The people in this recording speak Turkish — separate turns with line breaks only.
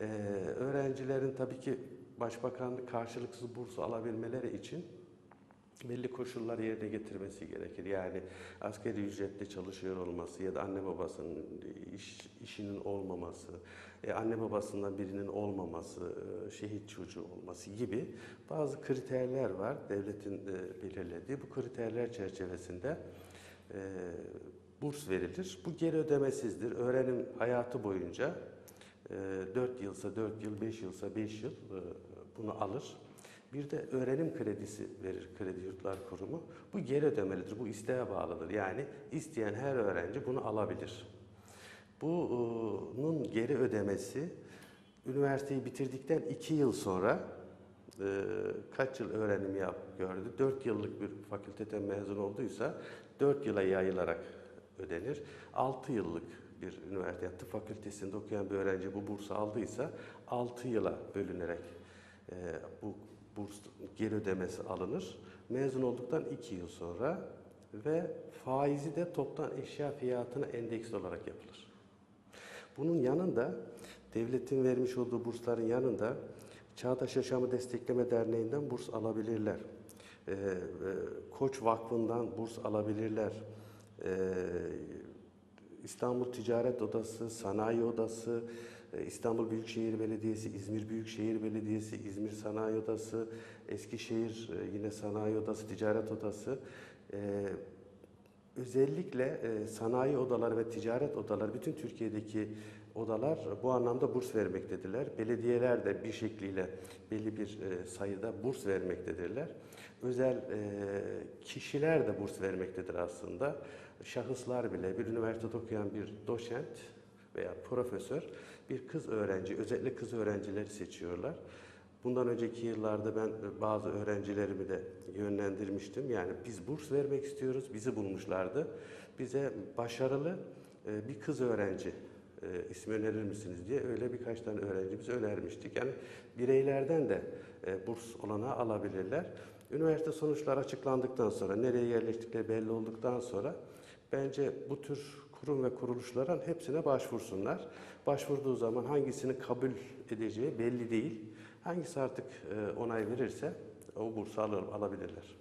Ee, öğrencilerin tabii ki başbakanlık karşılıksız burs alabilmeleri için belli koşullar yerine getirmesi gerekir. Yani askeri ücretle çalışıyor olması ya da anne babasının iş, işinin olmaması, e, anne babasından birinin olmaması, e, şehit çocuğu olması gibi bazı kriterler var devletin e, belirlediği. Bu kriterler çerçevesinde e, burs verilir. Bu geri ödemesizdir. Öğrenim hayatı boyunca 4 yılsa 4 yıl, 5 yılsa 5 yıl e, bunu alır. Bir de öğrenim kredisi verir Kredi Yurtlar Kurumu. Bu geri ödemelidir, bu isteğe bağlıdır. Yani isteyen her öğrenci bunu alabilir. Bunun geri ödemesi üniversiteyi bitirdikten iki yıl sonra e, kaç yıl öğrenim yap gördü? Dört yıllık bir fakülteden mezun olduysa dört yıla yayılarak ödenir. Altı yıllık bir üniversite tıp fakültesinde okuyan bir öğrenci bu bursu aldıysa altı yıla bölünerek e, bu burs geri ödemesi alınır. Mezun olduktan iki yıl sonra ve faizi de toptan eşya fiyatına endeks olarak yapılır. Bunun yanında devletin vermiş olduğu bursların yanında Çağdaş Yaşamı Destekleme Derneği'nden burs alabilirler. Ee, Koç Vakfı'ndan burs alabilirler. Ee, İstanbul Ticaret Odası, Sanayi Odası, e, İstanbul Büyükşehir Belediyesi, İzmir Büyükşehir Belediyesi, İzmir Sanayi Odası, Eskişehir e, yine Sanayi Odası, Ticaret Odası. Özellikle e, sanayi odaları ve ticaret odaları, bütün Türkiye'deki odalar bu anlamda burs vermektedirler. Belediyeler de bir şekliyle belli bir e, sayıda burs vermektedirler. Özel e, kişiler de burs vermektedir aslında. Şahıslar bile bir üniversitede okuyan bir doçent veya profesör bir kız öğrenci, özellikle kız öğrencileri seçiyorlar. Bundan önceki yıllarda ben e, bazı öğrencilerimi de yönlendirmiştim. Yani biz burs vermek istiyoruz, bizi bulmuşlardı. Bize başarılı e, bir kız öğrenci e, ismi önerir misiniz diye öyle birkaç tane öğrencimiz önermiştik. Yani bireylerden de burs olanağı alabilirler. Üniversite sonuçları açıklandıktan sonra, nereye yerleştikleri belli olduktan sonra bence bu tür kurum ve kuruluşların hepsine başvursunlar. Başvurduğu zaman hangisini kabul edeceği belli değil. Hangisi artık e, onay verirse o bursu alabilirler.